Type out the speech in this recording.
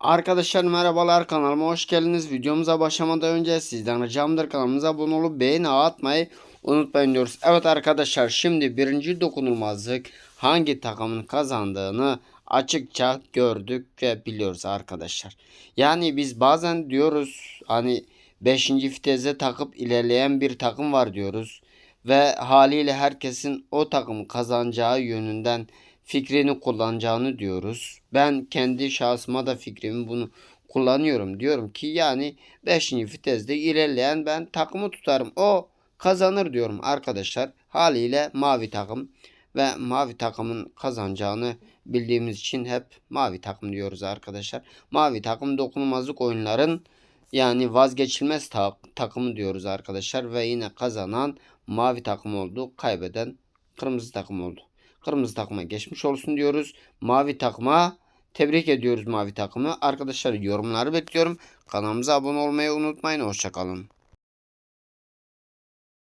Arkadaşlar merhabalar kanalıma hoş geldiniz. Videomuza başlamadan önce sizden ricamdır kanalımıza abone olup beğeni atmayı unutmayın diyoruz. Evet arkadaşlar şimdi birinci dokunulmazlık hangi takımın kazandığını açıkça gördük ve biliyoruz arkadaşlar. Yani biz bazen diyoruz hani 5. viteze takıp ilerleyen bir takım var diyoruz. Ve haliyle herkesin o takımı kazanacağı yönünden fikrini kullanacağını diyoruz. Ben kendi şahsıma da fikrimi bunu kullanıyorum. Diyorum ki yani 5. vitezde ilerleyen ben takımı tutarım. O kazanır diyorum arkadaşlar. Haliyle mavi takım ve mavi takımın kazanacağını bildiğimiz için hep mavi takım diyoruz arkadaşlar. Mavi takım dokunulmazlık oyunların yani vazgeçilmez ta- takımı diyoruz arkadaşlar ve yine kazanan mavi takım oldu. Kaybeden kırmızı takım oldu. Kırmızı takıma geçmiş olsun diyoruz. Mavi takıma tebrik ediyoruz mavi takımı. Arkadaşlar yorumları bekliyorum. Kanalımıza abone olmayı unutmayın. Hoşçakalın.